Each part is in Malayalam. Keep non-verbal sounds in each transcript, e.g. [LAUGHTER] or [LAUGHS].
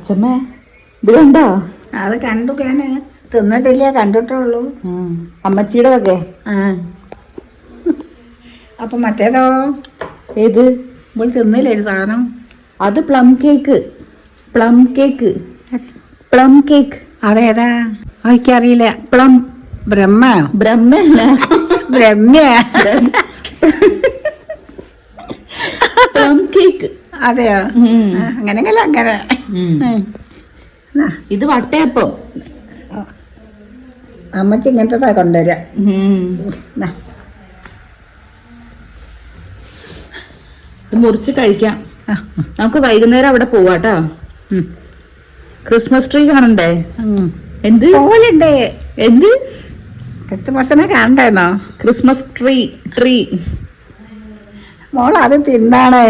അച്ഛമ്മേ ഇത് കണ്ടോ അത് കണ്ടു ഞാൻ. തിന്നിട്ടില്ല കണ്ടിട്ടുള്ളൂ. അമ്മച്ചിയുടെ ഒക്കെ ആ. അപ്പൊ മറ്റേതോ? ഏത്? ഇപ്പോൾ തിന്നില്ലേ ഒരു സാധനം? അത് plum cake. Plum cake. Plum cake. അതേതാ? എനിക്കറിയില്ല. പ്ലം ബ്രഹ്മ? ബ്രഹ്മല്ല ബ്രഹ്മ. Plum cake. അതെയോ? അങ്ങനെങ്കിൽ അങ്ങനെ. ഇത് വട്ടയപ്പം. അമ്മച്ചി ഇങ്ങനത്തെ കൊണ്ടുവരാം. ഇത് മുറിച്ച് കഴിക്കാം. നമുക്ക് വൈകുന്നേരം അവിടെ പോവാട്ടോ. ക്രിസ്മസ് ട്രീ കാണണ്ടേ? എന്ത്? പോലുണ്ട് എന്ത്? ക്രിസ്മസിനെ കാണണ്ടേന്നോ ക്രിസ്മസ് ട്രീ ട്രീ. മോൾ അത് തിന്നാണേ.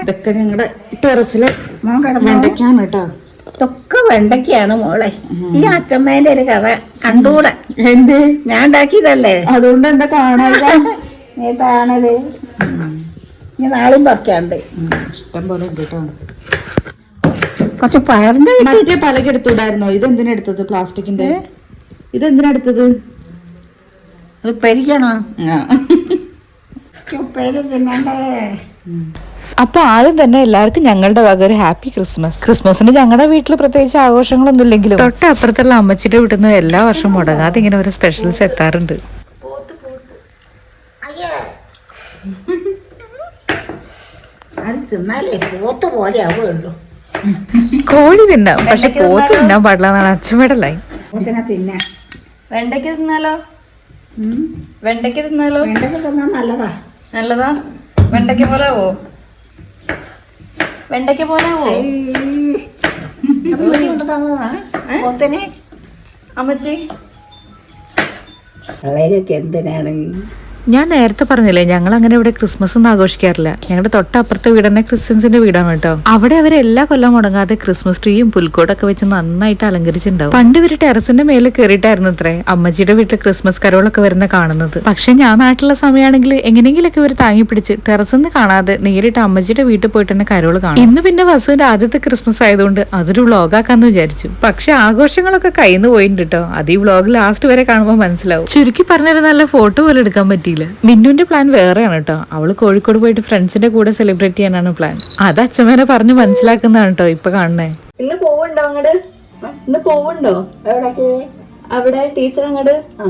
ഇതൊക്കെ ഞങ്ങളുടെ ടെറസിൽ മോൻ വെണ്ടയ്ക്കാണ് കേട്ടോ. ഇതൊക്കെ വെണ്ടയ്ക്കാണ് മോളെ. ഈ അച്ഛമ്മേന്റെ ഒരു കഥ കണ്ടൂടെ? എന്ത്? ഞാൻ ഉണ്ടാക്കിയതല്ലേ? അതുകൊണ്ട് എന്താ കാണാതെ? [LAUGHS] ഇതാണത് ഇനി നാളെയും പറിക്കാണ്ട്. ഇഷ്ടം പോലെ ഉണ്ട് കേട്ടോ. കുറച്ച് പയറിന്റെ മറ്റേ പലക എടുത്തുവിടായിരുന്നോ? ഇതെന്തിനാ എടുത്തത് പ്ലാസ്റ്റിക്കിന്റെ? ഇതെന്തിനാ എടുത്തത്? അത് പരിക്കണോ. ഉപ്പേരി തിന്നണ്ടേ? അപ്പൊ ആദ്യം തന്നെ എല്ലാവർക്കും ഞങ്ങളുടെ വക ഒരു ഹാപ്പി ക്രിസ്മസ്. ക്രിസ്മസിന് ഞങ്ങളുടെ വീട്ടിൽ പ്രത്യേകിച്ച് ആഘോഷങ്ങളൊന്നും ഇല്ലെങ്കിലും തൊട്ടപ്പുറത്തുള്ള അമ്മച്ചിയുടെ വീട്ടിൽ നിന്ന് എല്ലാ വർഷവും മുടങ്ങാതെ ഇങ്ങനെ ഒരു സ്പെഷ്യൽസ് എത്താറുണ്ട്. അത് തിന്നാലേ പോത്ത് പോലെ കോഴി തിന്നാം പക്ഷെ പോത്ത് തിന്നാൻ പാടില്ല എന്നാണ് അച്ഛമ്മയുടെ ലൈൻ തിന്നാ. വെണ്ടയ്ക്ക തിന്നാലോ? വെണ്ടയ്ക്ക് തിന്നാലോ? വെണ്ടയ്ക്ക് തിന്നാൻ നല്ലതാ. നല്ലതാ? വെണ്ടയ്ക്ക പോലാവോ വെണ്ടയ്ക്ക പോലാവോ ആവോ? കൊണ്ട് തന്നതാ. പോത്തിനെ. അമ്മച്ചി? വളരെ എന്തിനാണ്? ഞാൻ നേരത്തെ പറഞ്ഞില്ലേ ഞങ്ങൾ അങ്ങനെ ഇവിടെ ക്രിസ്മസ് ഒന്നും ആഘോഷിക്കാറില്ല. ഞങ്ങളുടെ തൊട്ടപ്പുറത്തെ വീട് തന്നെ ക്രിസ്ത്യൻസിന്റെ വീടാണ് കേട്ടോ. അവിടെ അവർ എല്ലാ കൊല്ലം മുടങ്ങാതെ ക്രിസ്മസ് ട്രീയും പുൽക്കോടൊക്കെ വെച്ച് നന്നായിട്ട് അലങ്കരിച്ചിട്ടുണ്ടാവും. പണ്ട് ഇവർ ടെറസിന്റെ മേലെ കയറിയിട്ടായിരുന്നു അത്രേ അമ്മച്ചിയുടെ വീട്ടിൽ ക്രിസ്മസ് കരോളൊക്കെ വരുന്ന കാണുന്നത്. പക്ഷെ ഞാൻ നാട്ടിലുള്ള സമയമാണെങ്കിൽ എങ്ങനെയെങ്കിലൊക്കെ ഇവർ താങ്ങി പിടിച്ച് ടെറസിന്ന് കാണാതെ നേരിട്ട് അമ്മച്ചിയുടെ വീട്ടിൽ പോയിട്ട് തന്നെ കരോൾ കാണും. ഇന്ന് പിന്നെ വസുവിന്റെ ആദ്യത്തെ ക്രിസ്മസ് ആയതുകൊണ്ട് അതൊരു വ്ളോഗാക്കാന്ന് വിചാരിച്ചു. പക്ഷെ ആഘോഷങ്ങളൊക്കെ കയ്യിൽ നിന്ന് പോയിട്ടുണ്ട് കേട്ടോ. അത് ഈ വ്ളോഗ് ലാസ്റ്റ് വരെ കാണുമ്പോൾ മനസ്സിലാവും. ചുരുക്കി പറഞ്ഞൊരു നല്ല ഫോട്ടോ പോലെ എടുക്കാൻ പറ്റിയില്ല മിന്നുവിന്റെ പ്ലാൻ വേറെയാണ് കേട്ടോ അവൾ കോഴിക്കോട് പോയിട്ട് ഫ്രണ്ട്സിന്റെ കൂടെ സെലിബ്രേറ്റ് ചെയ്യാനാണ് പ്ലാൻ അത് അച്ഛമ്മേനെ പറഞ്ഞ് മനസ്സിലാക്കുന്നതാണ് കേട്ടോ ഇപ്പൊ കാണുന്നേ. ഇന്ന് പോവുണ്ടോ അങ്ങട്? ഇന്ന് പോവുണ്ടോ? എവിടേക്ക്? അവിടെ ടീച്ചർ അങ്ങോട്ട് ആ.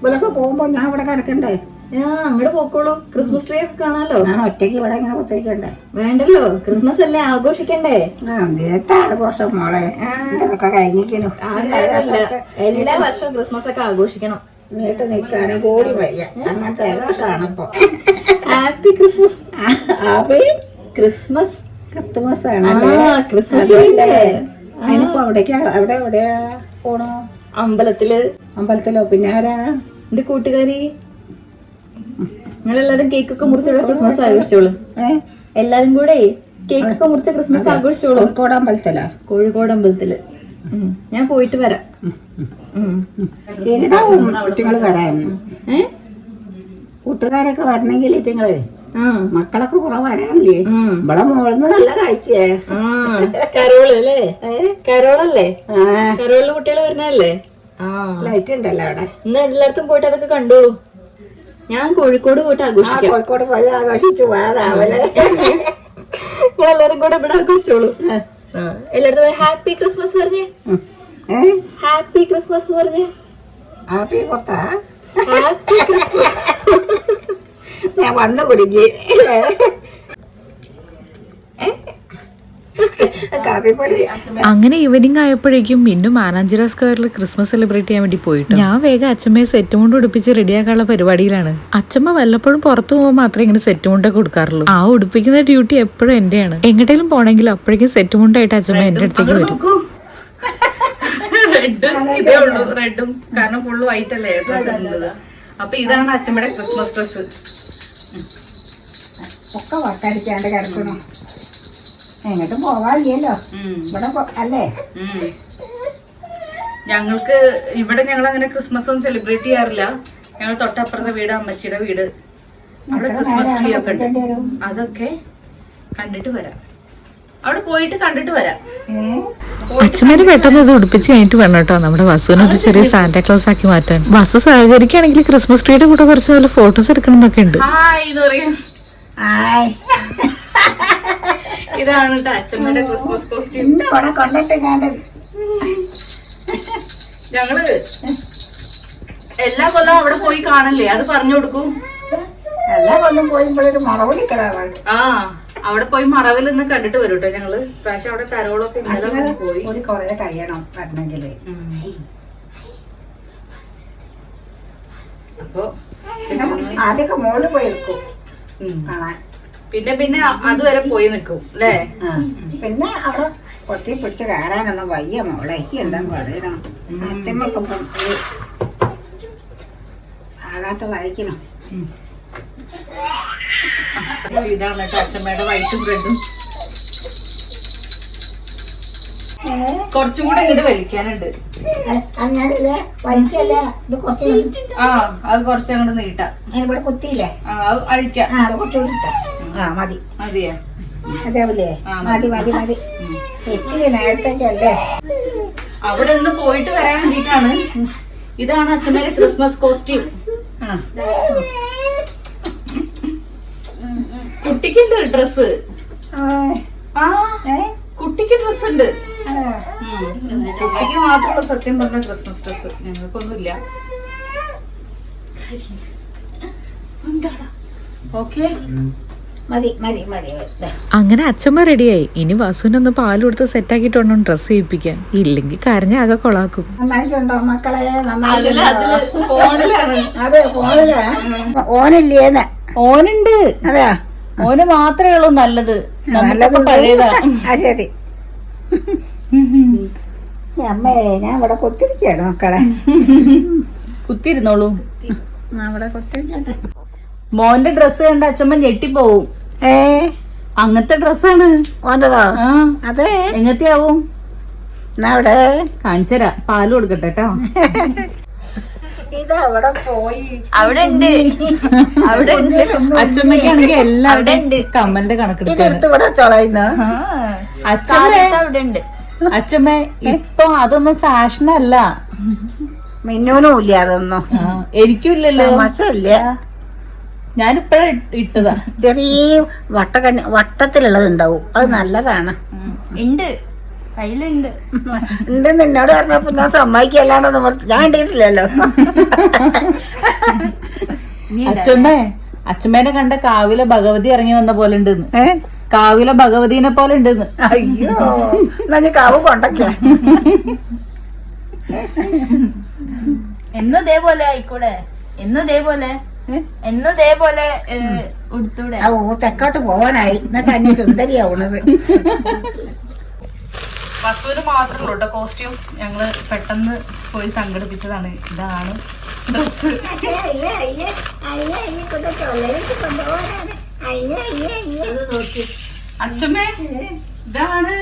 ഇവരൊക്കെ പോകുമ്പോ ഞാൻ ഇവിടെ കിടക്കണ്ടേ? ആ അങ്ങട് പോക്കോളൂ. ക്രിസ്മസ് ട്രീ ഒക്കെ കാണാലോ? ഞാൻ ഒറ്റയ്ക്ക് ഇവിടെ ഇങ്ങനെ കുത്തിരിക്കണ്ടേ വേണ്ടല്ലോ. ക്രിസ്മസ് അല്ലേ ആഘോഷിക്കണ്ടേ? ആ നേരത്തെ ആഘോഷം മോളെ. ഇതൊക്കെ കഴിഞ്ഞിരിക്കുന്നു. എല്ലാ വർഷവും ക്രിസ്മസ് ഒക്കെ ആഘോഷിക്കണം. വീട്ടിൽ നിൽക്കാനും കൂടി വയ്യ. അങ്ങനത്തെ ആഘോഷമാണ് ഇപ്പൊ. Happy Christmas happy Christmas. Christmas ആണ് ക്രിസ്മസ്? അതിനിപ്പോ അവിടേക്കാ അവിടെ എവിടെയാ പോണോ? അമ്പലത്തിൽ. അമ്പലത്തിലോ? പിന്നെ ആരാ? എന്റെ കൂട്ടുകാരി. നിങ്ങളെല്ലാരും കേക്കൊക്കെ മുറിച്ചോളൂ. ക്രിസ്മസ് ആഘോഷിച്ചോളൂ. ഏഹ് എല്ലാരും കൂടെ കേക്കൊക്കെ മുറിച്ച് ക്രിസ്മസ് ആഘോഷിച്ചോളൂ. കോഴിക്കോട് അമ്പലത്തിലാ? കോഴിക്കോട് അമ്പലത്തിൽ. ഞാൻ പോയിട്ട് വരാം. ഇണ്ടാവും കുട്ടികൾ ഏ? കൂട്ടുകാരൊക്കെ വരണമെങ്കിൽ ഇറ്റിങ്ങൾ മക്കളൊക്കെ കുറെ വരാനില്ലേ ഉം. ഇവിടെ മോളിന്ന് നല്ല കാഴ്ചയേ. കരോൾ അല്ലേ? കരോളല്ലേ? കരോൾ കരോളിൽ കുട്ടികൾ വരുന്നല്ലേ ലൈറ്റ് ഉണ്ടല്ലോ അവിടെ. ഇന്ന് എല്ലായിടത്തും പോയിട്ട് അതൊക്കെ കണ്ടോളൂ. ഞാൻ കോഴിക്കോട് പോയിട്ട് ആഘോഷിക്കാം. കോഴിക്കോട് പോയി ആഘോഷിച്ചു. നിങ്ങൾ [LAUGHS] എല്ലാരും കൂടെ ഇവിടെ ആഘോഷിച്ചോളൂ. എല്ലായിടത്തും ഹാപ്പി ക്രിസ്മസ് പറഞ്ഞേ. ഹാപ്പി ക്രിസ്മസ് എന്ന് പറഞ്ഞേ. ഹാപ്പി പുറത്താ ഹാപ്പി ക്രിസ്മസ് ഞാൻ വന്നു കുടുങ്ങി. അങ്ങനെ ഈവനിങ് ആയപ്പോഴേക്കും മിന്നു മാനാഞ്ചിറ സ്ക്വയറിൽ ക്രിസ്മസ് സെലിബ്രേറ്റ് ചെയ്യാൻ വേണ്ടി പോയിട്ട്. ഞാൻ വേഗം അച്ഛമ്മയെ സെറ്റ് മുണ്ട് ഉടുപ്പിച്ച് റെഡിയാക്കാനുള്ള പരിപാടിയിലാണ്. അച്ഛമ്മ വല്ലപ്പോഴും പുറത്തു പോകുമ്പോൾ മാത്രമേ ഇങ്ങനെ സെറ്റ് മുണ്ടൊക്കെ കൊടുക്കാറുള്ളൂ. ആ ഉടുപ്പിക്കുന്ന ഡ്യൂട്ടി എപ്പോഴും എന്റെയാണ്. എങ്ങോട്ടേലും പോണെങ്കിൽ അപ്പോഴേക്കും സെറ്റ് മുണ്ടായിട്ട് അച്ഛമ്മ എന്റെ അടുത്തേക്ക് വരും. ഇതേ ഉള്ളൂ. റെഡും കാരണം ഫുള്ള് വൈറ്റ് അല്ലേ ഡ്രസ് ഇടുന്നത്. അപ്പൊ ഇതാണ് അച്ഛമ്മയുടെ ക്രിസ്മസ് ഡ്രസ് ഒക്കെ വട്ടടിക്കാണ്ട് കിടക്കണോ എങ്ങോട്ടും പോവാല്ലോ ഇവിടെ അല്ലേ? ഞങ്ങൾക്ക് ഇവിടെ ഞങ്ങൾ അങ്ങനെ ക്രിസ്മസ് ഒന്നും സെലിബ്രേറ്റ് ചെയ്യാറില്ല. ഞങ്ങൾ തൊട്ടപ്പുറത്തെ വീട് അമ്മച്ചിയുടെ വീട്. അവിടെ ക്രിസ്മസ് ട്രീ ഒക്കെ ഉണ്ട്. അതൊക്കെ കണ്ടിട്ട് വരാം. അവിടെ പോയിട്ട് കണ്ടിട്ട് വരാം. അച്ഛമ്മേനെ പെട്ടെന്ന് ഇത് ഉടുപ്പിച്ച് കഴിഞ്ഞിട്ട് വേണം കേട്ടോ. നമ്മുടെ വസുവിനെ ഒരു ചെറിയ സാന്റാക്ലോസ് ആക്കി മാറ്റാൻ. വസു സഹകരിക്കുകയാണെങ്കിൽ ക്രിസ്മസ് ട്രീയുടെ കൂടെ കുറച്ച് നല്ല ഫോട്ടോസ് എടുക്കണം എന്നൊക്കെ ഉണ്ട്. ഇതാണ് അച്ഛമ്മയുടെ ക്രിസ്മസ് കോസ്റ്റ്യൂം ഞങ്ങൾ എല്ലാ കൊല്ലം അവിടെ പോയി കാണല്ലേ? അത് പറഞ്ഞു കൊടുക്കും. എല്ലാ കൊല്ലം ആ അവിടെ പോയി മറവിൽ നിന്ന് കണ്ടിട്ട് വരും കേട്ടോ ഞങ്ങൾ. പ്രാവശ്യം അവിടെ കരോളൊക്കെ ഇന്നലെ പോയി. ഒരു കുറെ കഴിയണം വരണമെങ്കിൽ അപ്പോ ആദ്യമൊക്കെ മോൾ പോയി നിൽക്കും. കാണാൻ. പിന്നെ പിന്നെ അതുവരെ പോയി നിൽക്കും അല്ലേ? പിന്നെ അവിടെ കൊത്തി പിടിച്ച് കയറാനൊന്നും വയ്യ മോളെ. എന്താ പറയണം? ആകാത്തതായിരിക്കണം ഇതാണ് കേട്ടോ അച്ഛമ്മയുടെ വൈറ്റും ബ്രെഡും കുറച്ചും കൂടെ ഇങ്ങോട്ട് വലിക്കാനുണ്ട്. ആ അത് കുറച്ച് അങ്ങോട്ട് നീട്ടാം. ഇവിടെ കുത്തിയില്ലേ? ആ അത് അഴിക്കാം. ആ കുറച്ചുകൂടി ആ മതി. മതിയാ? മതി. മതി മതി ഇത്തിരി നേരത്തേക്കല്ലേ അവിടെ നിന്ന് പോയിട്ട് വരാൻ വേണ്ടിട്ടാണ് ഇതാണ് അച്ഛമ്മേന്റെ ക്രിസ്മസ് കോസ്റ്റ്യൂം ആ. കുട്ടിക്കുണ്ട് ഡ്രസ് ആ? കുട്ടിക്ക് ഡ്രസ് ഉണ്ട്. കുട്ടിക്ക് മാത്രമുള്ള സത്യം പറഞ്ഞ ക്രിസ്മസ് ഡ്രസ് ഞങ്ങൾക്കൊന്നുമില്ല. ഓക്കെ. മതി മതി മതി ദേ. അങ്ങനെ അച്ഛമ്മ റെഡിയായി. ഇനി വസുവിനൊന്ന് പാൽ കൊടുത്ത് സെറ്റ് വേണം ഡ്രസ്സ് ചെയ്യിപ്പിക്കാൻ. ഇല്ലെങ്കിൽ കരഞ്ഞ ആകെ കൊളാക്കും. നന്നായിട്ടുണ്ടോ മക്കളെ? ഓനില്ലേന്ന് ഓനുണ്ട്. അതെയാ? ഓന് മാത്രമേ ഉള്ളൂ നല്ലത്. നല്ലത് പഴയതാ. ശരി. [LAUGHS] അമ്മേ ഞാൻ ഇവിടെ കൊത്തിരിക്കാണ് മക്കളെ. കുത്തിരുന്നോളൂ ഞാൻ ഇവിടെ കൊത്തിരിക്കട്ടെ. മോന്റെ ഡ്രസ്സ് കണ്ട അച്ഛമ്മ ഞെട്ടിപ്പോവും. ഏ? അങ്ങനത്തെ ഡ്രസ്സാണ് ഓന്റെതോ അതെ. എങ്ങനത്തെ ആവും എന്നാ അവിടെ? കാണിച്ചരാ പാൽ കൊടുക്കട്ടെ കേട്ടോ [LAUGHS] ഇത് അവിടെ പോയി. അവിടെ ഉണ്ട്. അവിടെ ഉണ്ട്. അച്ഛമ്മക്കാണെങ്കിൽ എല്ലാവരുടെയും കമ്മന്റെ കണക്കെടുക്കാണ്. ഇവിടെ ചൊളയുന്നു? അച്ഛമ്മ അവിടെ ഉണ്ട്. അച്ഛമ്മ ഇപ്പൊ അതൊന്നും ഫാഷൻ അല്ല മിന്നൂനും ഇല്ല അതൊന്നും എനിക്കും ഇല്ലല്ലോ മസല്ല ഞാനിപ്പഴാ ഇട്ടതാ. ചെറിയ വട്ടക്കണ്ണി വട്ടത്തിലുള്ളത് ഉണ്ടാവും അത് നല്ലതാണ്. ഉണ്ട്. കയ്യിലുണ്ട്. ഉണ്ട് നിന്നോട് പറഞ്ഞപ്പോ ഞാൻ സമ്മതിക്കല്ലാണ്ടൊന്നും പറ- ഞാൻ കണ്ടിട്ടില്ലല്ലോ. അച്ഛമ്മേ അച്ഛമ്മേനെ കണ്ട കാവിലെ ഭഗവതി ഇറങ്ങി വന്ന പോലെ ഉണ്ടെന്ന്. കാവിലെ ഭഗവതിനെ പോലെ ഉണ്ടെന്ന്. അയ്യോ. എന്നാ ഞാൻ കാവ് കൊണ്ടൊക്കെ. എന്നും ഇതേപോലെ ആയിക്കൂടെ? എന്നും ഇതേപോലെ? എന്നും ഇതേപോലെ ഉടുത്തൂടെ? ഓ തെക്കോട്ട് പോവാനായി. എന്നിട്ട് അന്യ സുന്ദരിയാവണത് വസ്തുവിന് മാത്രമേ ഉള്ളൂ കേട്ടോ കോസ്റ്റ്യൂം ഞങ്ങൾ പെട്ടെന്ന് പോയി സംഘടിപ്പിച്ചതാണ്. ഇതാണ് ഡ്രസ് അച്ഛമ്മേ ഇതാണ്.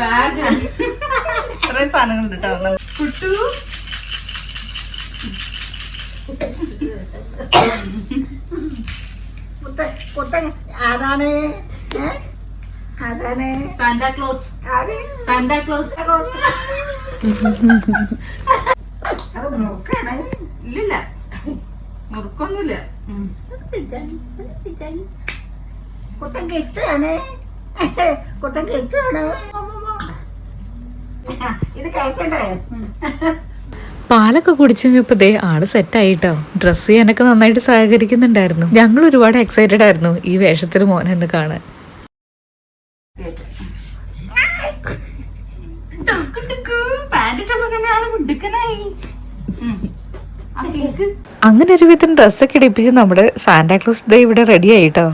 ബാഗ്. കുറെ സാധനങ്ങളുണ്ട് കേട്ടോ കുട്ടു. ആരാണ്? ആരാണ്? അത് ഇല്ലില്ല. മുറുക്കൊന്നുമില്ല. കുട്ടൻ കെട്ടാണ്. കുട്ടൻ കെട്ടാണ്. ഇത് കഴിക്കണ്ടേ? പാലൊക്കെ കുടിച്ചു കഴിഞ്ഞപ്പോ ദേ ആൾ സെറ്റായിട്ടോ ഡ്രസ്സ് ചെയ്യാനൊക്കെ നന്നായിട്ട് സഹകരിക്കുന്നുണ്ടായിരുന്നു. ഞങ്ങൾ ഒരുപാട് എക്സൈറ്റഡ് ആയിരുന്നു ഈ വേഷത്തിൽ മോൻ എന്ന് കാണാൻ. അങ്ങനെ ഒരു വിധം ഡ്രസ്സൊക്കെ ഇടിപ്പിച്ച് നമ്മുടെ സാന്റാക്ലോസ് ദേ ഇവിടെ റെഡി ആയിട്ടോ?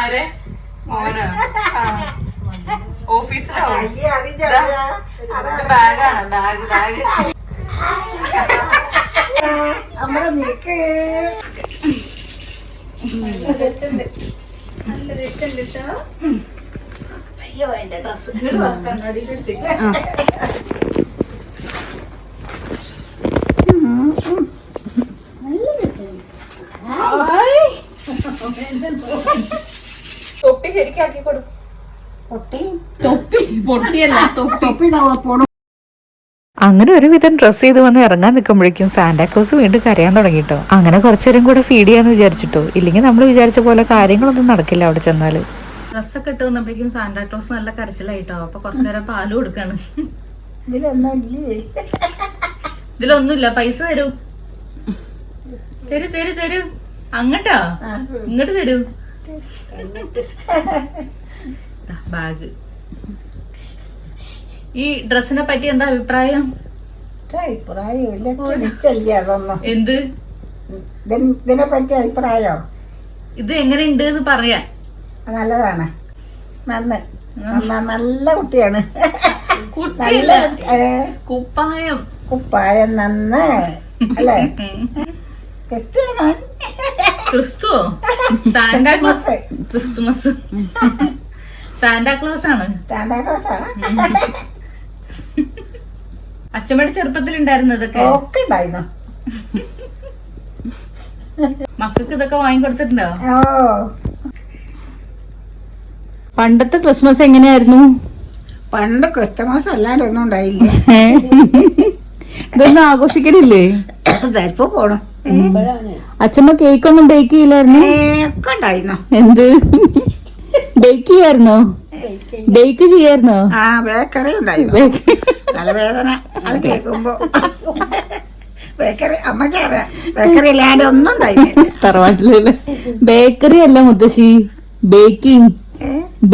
ആരെ? ആ. ഓഫീസിലോ അയ്യേ, അതിന്റെ അതാ. ഇത് ബാഗാണ് ബാഗ് ബാഗ്. നമ്മുടെ നിക്ക് അയ്യോ എന്റെ ഡ്രസ് തൊപ്പി ശരിക്കാക്കി കൊടുക്കും. പൊട്ടി. തൊപ്പി പൊട്ടിയല്ല തൊപ്പി അങ്ങനെ ഒരുവിധം ഡ്രസ്സ് ചെയ്ത് വന്ന് ഇറങ്ങാൻ നിൽക്കുമ്പോഴേക്കും സാന്റാക്ലോസ് വീണ്ടും കരയാൻ തുടങ്ങിട്ടോ. അങ്ങനെ കുറച്ചേരം കൂടെ ഫീഡ് ചെയ്യാന്ന് വിചാരിച്ചിട്ടോ. ഇല്ലെങ്കിൽ നമ്മൾ വിചാരിച്ച പോലെ കാര്യങ്ങളൊന്നും നടക്കില്ല അവിടെ ചെന്നാൽ. ഡ്രസ്സൊക്കെ ഇട്ട് വന്നപ്പോഴേക്കും സാന്റാക്ലോസ് നല്ല കരച്ചിലായിട്ടോ. അപ്പൊ കുറച്ചുനേരം പാൽ കൊടുക്കാണ്. ഇതിലൊന്നും ഇതിലൊന്നുമില്ല പൈസ തരൂ. തരൂ തരൂ തരൂ. അങ്ങട്ടാ. ഇങ്ങോട്ട് തരൂ. ബാഗ് ഈ ഡ്രസ്സിനെ പറ്റി എന്താ അഭിപ്രായം? എന്ത്? ഇതിനെ പറ്റി അഭിപ്രായോ? ഇത് എങ്ങനെയുണ്ട് എന്ന് പറയാൻ നല്ലതാണ്. നന്ന്. നല്ല കുട്ടിയാണ്. ഏ, കുപ്പായം. കുപ്പായം നന്ന്. അല്ലേ? ക്രിസ്തു സാന്റാക്ലോസ് ക്രിസ്തുമസ്. സാന്റാക്ലോസ് ആണ് സാന്താക്ലോസാണ് [LAUGHS] അച്ഛമ്മയുടെ ചെറുപ്പത്തിൽ ഉണ്ടായിരുന്നു ഇതൊക്കെ. ഒക്കെ ഉണ്ടായിരുന്നു. മക്കൾക്ക് ഇതൊക്കെ വാങ്ങിക്കൊടുത്തിട്ടുണ്ടോ? ഓ. പണ്ടത്തെ ക്രിസ്മസ് എങ്ങനെയായിരുന്നു? പണ്ട് ക്രിസ്തുമസ് അല്ലാണ്ട് ഒന്നും ഉണ്ടായില്ല. ഇതൊന്നും ആഘോഷിക്കലില്ലേ? ചിലപ്പോ പോണം. അച്ഛമ്മ കേക്കൊന്നും ബേക്ക് ചെയ്യില്ലായിരുന്നു? കേക്ക് ഒക്കെ ഉണ്ടായിരുന്നു. എന്ത്? ബേക്ക് ചെയ്യായിരുന്നോ? ബേക്ക് ചെയ്യായിരുന്നോ? ആ ബേക്കറി ഉണ്ടായിരുന്നു. നല്ല വേദന അത് കേൾക്കുമ്പോ. ബേക്കറി അമ്മയ്ക്ക് അറിയാം ബേക്കറി ഇല്ലാണ്ട് ഒന്നും ഉണ്ടായില്ല തറവാട്ടിലല്ലേ? ബേക്കറി അല്ല മുത്തശ്ശി. ബേക്കിംഗ്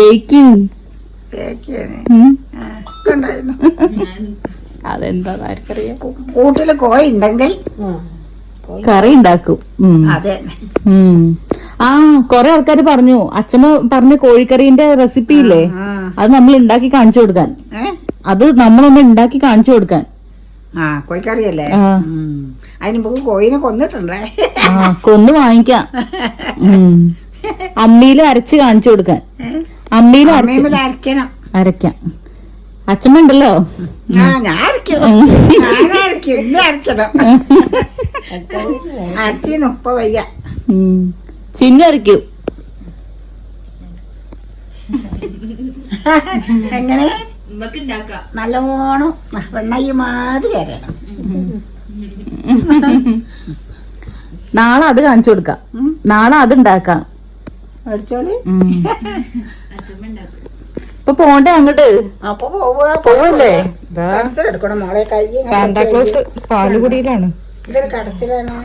ബേക്കിംഗ് അതെന്താ ആർക്കറിയാം. കൂട്ടിൽ കോയുണ്ടെങ്കിൽ ഉണ്ടെങ്കിൽ കറി ഉണ്ടാക്കും. ആ കൊറേ ആൾക്കാര് പറഞ്ഞു. അച്ഛമ്മ പറഞ്ഞ കോഴിക്കറിന്റെ റെസിപ്പി ഇല്ലേ? അത് നമ്മൾ ഉണ്ടാക്കി കാണിച്ചു കൊടുക്കാൻ. അത് നമ്മളൊന്ന് ഉണ്ടാക്കി കാണിച്ചു കൊടുക്കാൻ. ആ. അതിന് കോഴിനെ കൊന്നിട്ടുണ്ടേ? ആ കൊന്ന് വാങ്ങിക്കാം. അമ്മിയിൽ അരച്ച് കാണിച്ചു കൊടുക്കാൻ. അമ്മിയിൽ അരച്ച്. അരക്കണം. അരക്കാം അച്ഛമ്മ ഉണ്ടല്ലോ? ഞാൻ അരക്കണം [LAUGHS] അരച്ചിന്ന് വയ്യ. ഉം. എങ്ങനെ? നല്ലോണം വെണ്ണയ്യ മാതിരി അരയണം. നാളെ അത് കാണിച്ചു കൊടുക്കാം. നാളെ അത് ഉണ്ടാക്കാം. ഇപ്പൊ പോണ്ടേ അങ്ങോട്ട്? അപ്പൊ പോവല്ലേ? സാന്താക്ലോസ് പാലുകുടിയിലാണ്.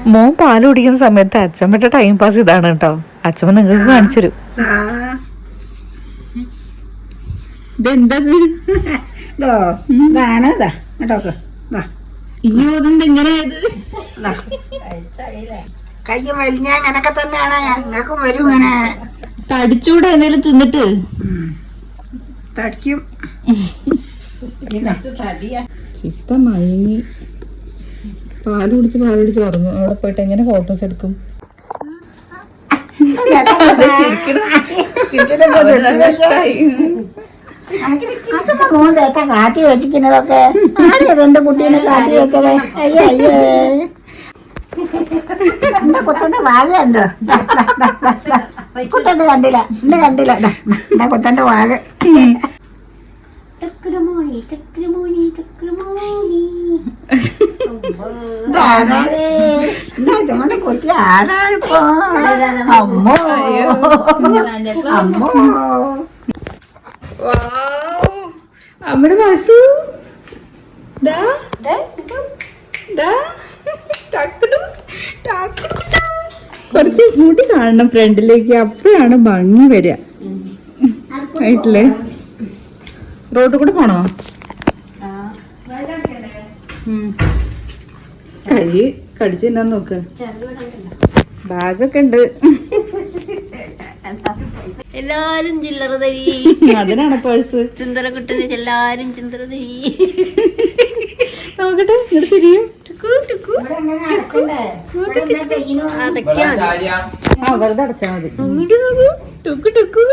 മോൻ പാൽ കുടിക്കുന്ന സമയത്ത് അച്ഛമ്മയുടെ ടൈം പാസ് ഇതാണ് കേട്ടോ. അച്ഛമ്മ നിങ്ങൾക്ക് കാണിച്ചു തരും. കൈ വലിഞ്ഞ അങ്ങനൊക്കെ തന്നെയാണ്. ഞങ്ങൾക്കും വരും ഇങ്ങനെ. തടിച്ചൂടെ എന്തേലും തിന്നിട്ട്. തടിക്കും. ചിത്ത മയങ്ങി. പാൽ കുടിച്ച് പാൽ കുടിച്ച് ഉറങ്ങും. അവിടെ പോയിട്ട് എങ്ങനെ ഫോട്ടോസ് എടുക്കും? അതൊക്കെ മോൻ തേക്ക ആരെയത് എന്റെ കുട്ടീനെ കാട്ടി വെച്ചത് അയ്യേ അയ്യേ. എന്റെ കുത്തന്റെ വാഗ കണ്ടോ? കുത്തന്റെ കണ്ടില്ല. എന്റെ കണ്ടില്ല. എന്റെ കുത്തന്റെ ചുമന്ന കുത്തി ആരാണിപ്പോ അമ്മോ. അമ്മോ. അമ്മയുടെ ബസ് കുറച്ച് കൂടി കാണണം ഫ്രണ്ടിലേക്ക്. അപ്പോഴാണ് ഭംഗി വരിക. ആയിട്ടില്ലേ? റോഡ് കൂടെ പോണോ. കൈ കടിച്ചു തിന്നാൻ നോക്ക്. ബാഗൊക്കെ ഉണ്ട്. എല്ലാരും ചില്ലറ തരി. അതിനാണ് പേഴ്സ് ചിന്തറ കിട്ടുന്ന എല്ലാരും ചിന്തറ തരി. നോക്കട്ടെ ഇങ്ങോട്ട് തിരിയും. ആ വെറുതെ അടച്ചാ മതി. ടുക്കു ടുക്കു.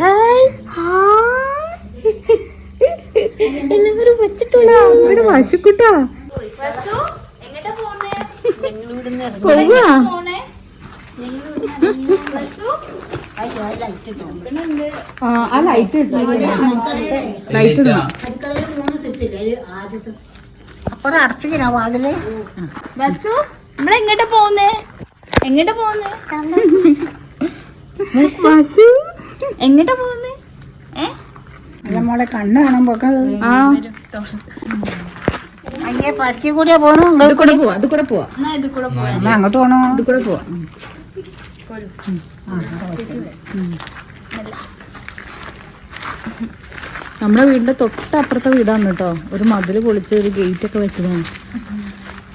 ഹായ്. ഹായ്. ഇവിടെ ആ ലൈറ്റ് ലൈറ്റ് അപ്പുറം അടച്ചിക്കണോ വാതിൽ? ബസ്സു നമ്മളെങ്ങോട്ടാ പോകുന്നേ എങ്ങോട്ടാ പോകുന്നേ എങ്ങോട്ടാ പോകുന്നേ അല്ല മോളെ കണ്ണ് കാണുമ്പോ ആ. അയ്യേ പഠിച്ചു കൂടിയാ പോണു. ഇത് കൂടെ പോവാ ഇത് കൂടെ പോവാ. എന്നാ ഇത് കൂടെ പോയാ അമ്മ അങ്ങോട്ട് പോണോ. ഇത് കൂടെ പോവാ. നമ്മുടെ വീടിന്റെ തൊട്ടപ്പുറത്തെ വീടാണ് കേട്ടോ. ഒരു മതിൽ പൊളിച്ച് ഒരു ഗേറ്റ് ഒക്കെ വെച്ചതാണ്.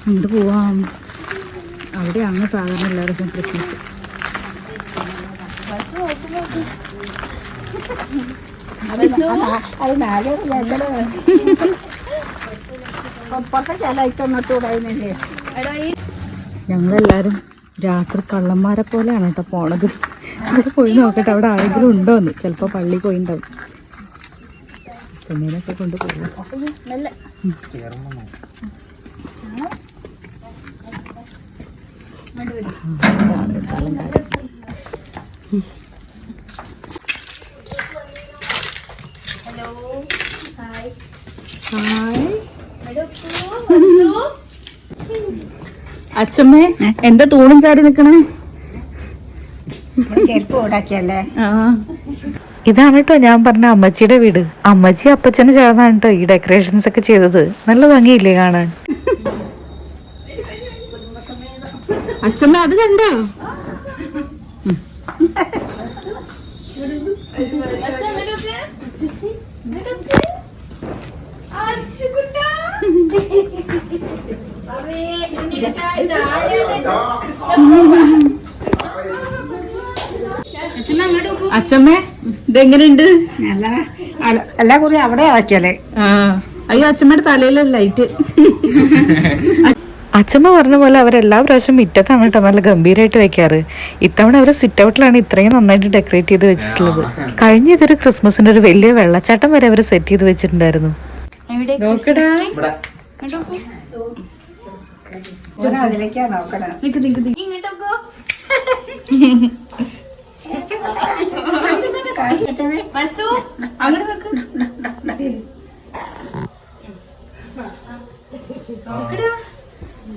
അങ്ങോട്ട് പോവാം. അവിടെയാണ് സാധാരണ എല്ലാവർക്കും ക്രിസ്മസ് അത് നാളെ അപ്പുറത്തെ ചിലയിട്ടൊന്നിട്ട് പറയുന്നില്ലേ ഞങ്ങളെല്ലാരും രാത്രി കള്ളന്മാരെ പോലെയാണ് കേട്ടോ പോണത്. പോയി നോക്കട്ടെ അവിടെ ആരെങ്കിലും ഉണ്ടോന്ന് ചിലപ്പോ പള്ളി പോയിണ്ടാവും. ചെമ്മീനൊക്കെ കൊണ്ട് പോകും ഹലോ ഹായ് ഹായ് ബസ്സു അച്ഛമ്മേ എന്താ തൂണും ചാരി നിക്കണേ? ഇതാണ് കേട്ടോ ഞാൻ പറഞ്ഞ അമ്മച്ചിയുടെ വീട്. അമ്മച്ചി അപ്പച്ചന് ചേർന്നാണ് കേട്ടോ ഈ ഡെക്കറേഷൻസ് ഒക്കെ ചെയ്തത്. നല്ല ഭംഗിയില്ലേ കാണാൻ. അച്ഛമ്മ അത് കണ്ടോ? അച്ഛമ്മ ഇതെങ്ങനെയുണ്ട്? നല്ല അല്ല- എല്ലാ കുറി അവിടെ ആക്കിയാലേ. ആ അയ്യോ അച്ഛമ്മയുടെ തലയിലെ ലൈറ്റ്. അച്ഛമ്മ പറഞ്ഞ പോലെ അവരെല്ലാ പ്രാവശ്യം മുറ്റത്താണ് കേട്ടോ നല്ല ഗംഭീരമായിട്ട് വെക്കാറ്. ഇത്തവണ അവർ സിറ്റ് ഔട്ടിലാണ് ഇത്രയും നന്നായിട്ട് ഡെക്കറേറ്റ് ചെയ്ത് വെച്ചിട്ടുള്ളത്. കഴിഞ്ഞ ഇതൊരു ക്രിസ്മസിന്റെ ഒരു വലിയ വെള്ളച്ചാട്ടം വരെ അവർ സെറ്റ് ചെയ്ത് വെച്ചിട്ടുണ്ടായിരുന്നു. നോക്കടാ അതിലേക്കാ നോക്കണേ ഇങ്ങോട്ടോക്കോ ബസ്സു അങ്ങോട്ട്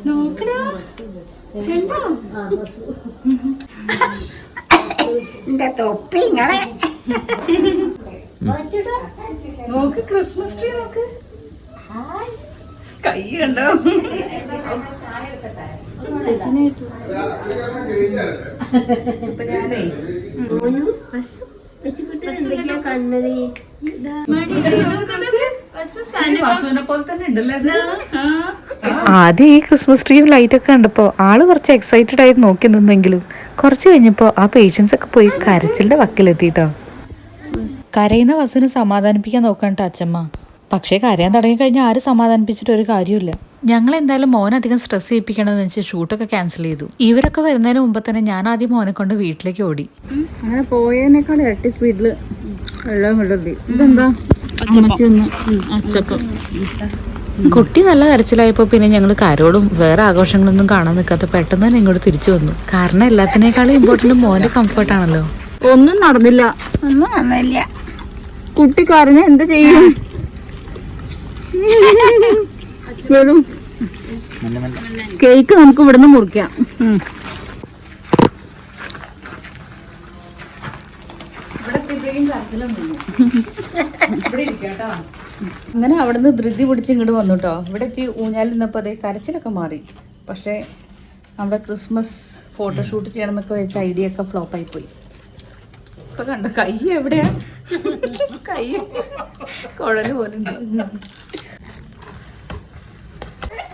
നോക്ക്. എന്റെ തൊപ്പി ഇങ്ങളെ. നോക്ക് ക്രിസ്മസ് ട്രീ നോക്ക്. കൈ കണ്ടോ? ആദ്യം ഈ ക്രിസ്മസ് ട്രീയും ലൈറ്റ് ഒക്കെ കണ്ടപ്പോ ആൾ കുറച്ച് എക്സൈറ്റഡ് ആയി നോക്കി നിന്നെങ്കിലും കുറച്ച് കഴിഞ്ഞപ്പോ ആ പേഷ്യൻസ് ഒക്കെ പോയി കരച്ചിലിന്റെ വക്കിലെത്തിട്ടോ. കരയുന്ന വസുവിനെ സമാധാനിപ്പിക്കാൻ നോക്കണ്ട അച്ഛമ്മ പക്ഷേ കരയാൻ തുടങ്ങിക്കഴിഞ്ഞാൽ ആരും സമാധാനിപ്പിച്ചിട്ട് ഒരു കാര്യമില്ല ഞങ്ങൾ എന്തായാലും മോനധികം സ്ട്രെസ് ചെയ്യിപ്പിക്കണമെന്ന് വെച്ച് ഷൂട്ടൊക്കെ ക്യാൻസൽ ചെയ്തു. ഇവരൊക്കെ വരുന്നതിന് മുമ്പ് തന്നെ ഞാൻ ആദ്യം മോനെ കൊണ്ട് വീട്ടിലേക്ക് ഓടി. അങ്ങനെ പോയതിനേക്കാൾ ഇരട്ടി സ്പീഡിൽ വെള്ളം കൊണ്ടെത്തി ഇതെന്താ? കുട്ടി നല്ല കരച്ചിലായപ്പോൾ പിന്നെ ഞങ്ങൾ കരോടും വേറെ ആഘോഷങ്ങളൊന്നും കാണാൻ നിൽക്കാത്ത പെട്ടെന്ന് തന്നെ ഇങ്ങോട്ട് തിരിച്ചു വന്നു. കാരണം എല്ലാത്തിനേക്കാളും ഇമ്പോർട്ടന്റ് മോന്റെ കംഫർട്ടാണല്ലോ ഒന്നും നടന്നില്ല. ഒന്നും നടന്നില്ല. കുട്ടി കരഞ്ഞ എന്ത് ചെയ്യും? വരൂ. കേക്ക് നമുക്ക് ഇവിടുന്ന് മുറിക്കാം. അങ്ങനെ അവിടുന്ന് ധൃതി പിടിച്ച് ഇങ്ങോട്ട് വന്നു കേട്ടോ ഇവിടെ എത്തി ഊഞ്ഞാലിൽ നിന്നപ്പോൾ അതേ കരച്ചിലൊക്കെ മാറി. പക്ഷേ നമ്മുടെ ക്രിസ്മസ് ഫോട്ടോഷൂട്ട് ചെയ്യണം എന്നൊക്കെ വെച്ച ഐഡിയ ഒക്കെ ഫ്ലോപ്പായി പോയി ഇപ്പൊ കണ്ട കൈ എവിടെയാ? കൈ കുഴൽ പോലുണ്ട്.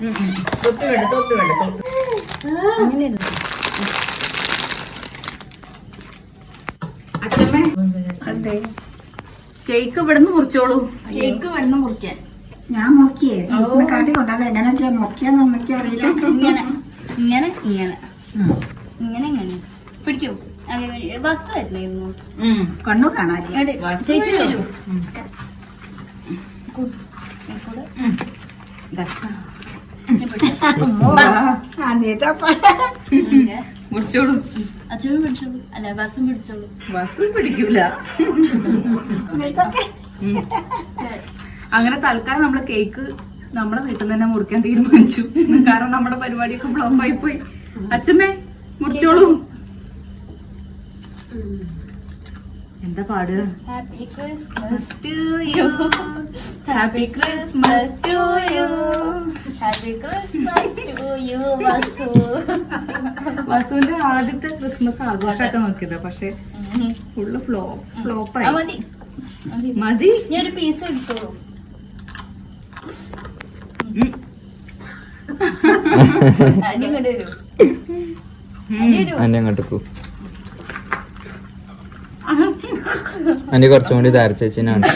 വേണ്ട വേണ്ട അച്ഛമ്മേ അതെ. കേക്ക് ഇവിടുന്ന് മുറിച്ചോളൂ. കേക്ക് ഇവിടുന്ന് മുറിക്കാൻ. ഞാൻ മുറിക്കേ കാട്ടി കൊണ്ടത് എങ്ങനെ മുറിക്കാന്ന് അമ്മയ്ക്ക് അറിയില്ല ഇങ്ങനെ. ഇങ്ങനെ ഇങ്ങനെ. ഇങ്ങനെ ഇങ്ങനെ. പിടിക്കൂ. ബസ് വരുന്നു കണ്ണു കാണാതെ. ചേച്ചി വരൂ. മുറിച്ചോളൂ. അച്ഛനും പിടിച്ചോളൂ അല്ല ബസ്സും പിടിച്ചോളൂ ബസ്സും പിടിക്കൂല. അങ്ങനെ തൽക്കാലം നമ്മൾ കേക്ക് നമ്മളെ വീട്ടിൽ നിന്ന് തന്നെ മുറിക്കാൻ തീരുമാനിച്ചു. കാരണം നമ്മുടെ പരിപാടിയൊക്കെ ഫ്ലോപ്പ് ആയി പോയി. അച്ഛമ്മേ മുറിച്ചോളൂ. എന്താ പാട്? Happy Christmas to you. Happy Christmas to you. Happy Christmas to you വസുവിന്റെ ആദ്യത്തെ ക്രിസ്മസ് ആഘോഷമായിട്ട് നോക്കിയത് പക്ഷെ ഫുള്ള് ഫ്ലോ ഫ്ലോപ്പായി മതി. മതി. ഞാനൊരു നീ ഒരു പീസ് വരൂ. അന്നെ അങ്ങോട്ട് അന്റെ കുറച്ചും കൂടി ധാരച്ചേച്ചിനാണ്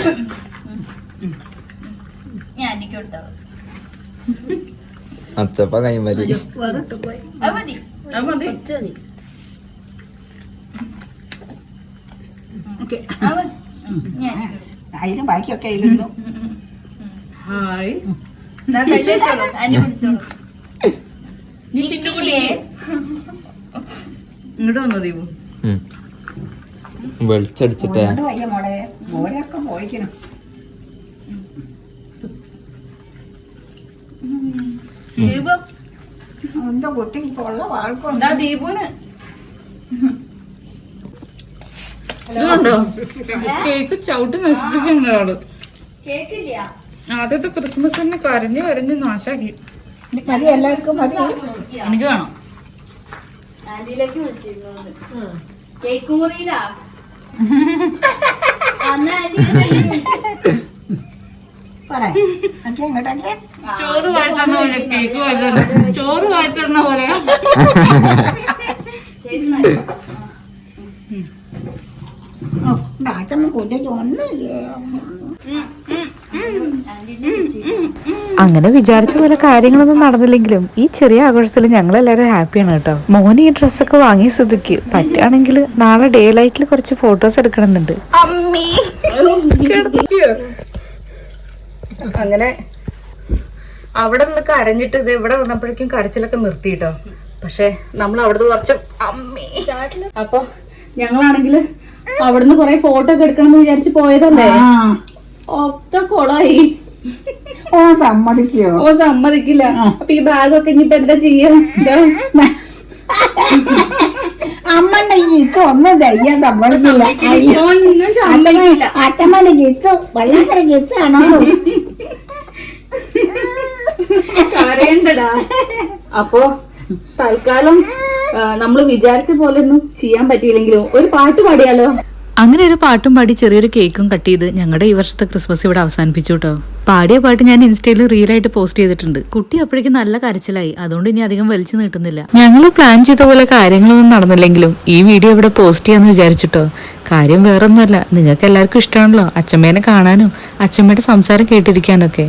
കൊടുത്തോളൂ അച്ചപ്പ കൈമലി അതിന് ബാക്കിയൊക്കെ ഇരുന്നു ഹായ്. ഇങ്ങോട്ട് വന്നോ ദീപു? വെളിച്ചടിച്ചിട്ടേ. ഇതുണ്ടോ? കേക്ക് ചവിട്ടി നശിപ്പിക്കുന്ന ആൾ. ആദ്യത്തെ ക്രിസ്മസ് തന്നെ കരഞ്ഞ് കരഞ്ഞ് നാശാക്കി. മതി എല്ലാവർക്കും മതി. എനിക്ക് വേണം. കേക്ക് മുറിയിലാ ചോറ് വാഴ്ത്തരണ പോലെ കേക്ക് വാഴ്ത്തരണ ചോറ് വാഴ്ത്തരണ പോലെ ശരി എന്നാൽ. അങ്ങനെ വിചാരിച്ച പോലെ കാര്യങ്ങളൊന്നും നടന്നില്ലെങ്കിലും ഈ ചെറിയ ആഘോഷത്തിൽ ഞങ്ങൾ എല്ലാവരും ഹാപ്പിയാണ് കേട്ടോ. മോന് ഈ ഡ്രസ്സൊക്കെ വാങ്ങി സ്ഥിതിക്ക് പറ്റുകയാണെങ്കിൽ നാളെ ഡേ ലൈറ്റിൽ കുറച്ച് ഫോട്ടോസ് എടുക്കണമെന്നുണ്ട്. അങ്ങനെ അവിടെ നിന്ന് കരഞ്ഞിട്ട് ഇത് ഇവിടെ വന്നപ്പോഴേക്കും കരച്ചിലൊക്കെ നിർത്തിയിട്ടോ പക്ഷെ നമ്മൾ അവിടുന്ന് കുറച്ച് അമ്മി. അപ്പൊ ഞങ്ങളാണെങ്കിൽ അവിടുന്ന് കൊറേ ഫോട്ടോ ഒക്കെ എടുക്കണം എന്ന് വിചാരിച്ച് പോയതല്ലേ? ആ. ഒക്കെ കൊളായി. ഓ സമ്മതിക്കോ? ഓ സമ്മതിക്കില്ല. അപ്പൊ ഈ ഭാഗമൊക്കെ ഇനിയിപ്പോ എന്താ ചെയ്യാ? അമ്മന്റെ ഗീത്ത് ഒന്നും കഴിയാൻ സമ്മതിക്കില്ല. അച്ഛമ്മന്റെ ഗീത്ത് വല്ലാത്ത ഗീത്താണോ കരയണ്ടടാ അപ്പൊ തൽക്കാലം നമ്മൾ വിചാരിച്ച പോലെ ഒന്നും ചെയ്യാൻ പറ്റിയില്ലെങ്കിലും ഒരു പാട്ട് പാടിയാലോ? അങ്ങനെ ഒരു പാട്ടും പാടി ചെറിയൊരു കേക്കും കട്ട് ചെയ്ത് ഞങ്ങളുടെ ഈ വർഷത്തെ ക്രിസ്മസ് ഇവിടെ അവസാനിപ്പിച്ചു കേട്ടോ. പാടിയ പാട്ട് ഞാൻ ഇൻസ്റ്റയിൽ റീലായിട്ട് പോസ്റ്റ് ചെയ്തിട്ടുണ്ട്. കുട്ടി അപ്പോഴേക്കും നല്ല കരച്ചിലായി. അതുകൊണ്ട് ഇനി അധികം വലിച്ചു നീട്ടുന്നില്ല. ഞങ്ങൾ പ്ലാൻ ചെയ്ത പോലെ കാര്യങ്ങളൊന്നും നടന്നില്ലെങ്കിലും ഈ വീഡിയോ ഇവിടെ പോസ്റ്റ് ചെയ്യാന്ന് വിചാരിച്ചിട്ടോ? കാര്യം വേറൊന്നുമല്ല. നിങ്ങൾക്ക് എല്ലാവർക്കും ഇഷ്ടമാണല്ലോ. അച്ഛമ്മേനെ കാണാനും അച്ഛമ്മയുടെ സംസാരം കേട്ടിരിക്കാനൊക്കെ.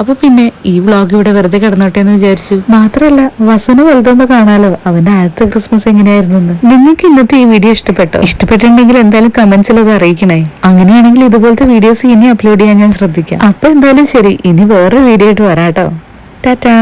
അപ്പൊ പിന്നെ ഈ വ്ളോഗ് ഇവിടെ വെറുതെ കിടന്നോട്ടെ എന്ന് വിചാരിച്ചു. മാത്രല്ല വസന വലുതാകുമ്പോ കാണാലോ? അവന്റെ ആദ്യത്തെ ക്രിസ്മസ് എങ്ങനെയായിരുന്നു എന്ന് നിങ്ങൾക്ക് ഇന്നത്തെ ഈ വീഡിയോ ഇഷ്ടപ്പെട്ടോ? ഇഷ്ടപ്പെട്ടിട്ടുണ്ടെങ്കിൽ എന്തായാലും കമന്റ്സിൽ അത് അറിയിക്കണേ. അങ്ങനെയാണെങ്കിൽ ഇതുപോലത്തെ വീഡിയോസ് ഇനി അപ്ലോഡ് ചെയ്യാൻ ഞാൻ ശ്രദ്ധിക്കാം. അപ്പൊ എന്തായാലും ശരി. ഇനി വേറൊരു വീഡിയോ ആയിട്ട് വരാട്ടോ ടാറ്റാ.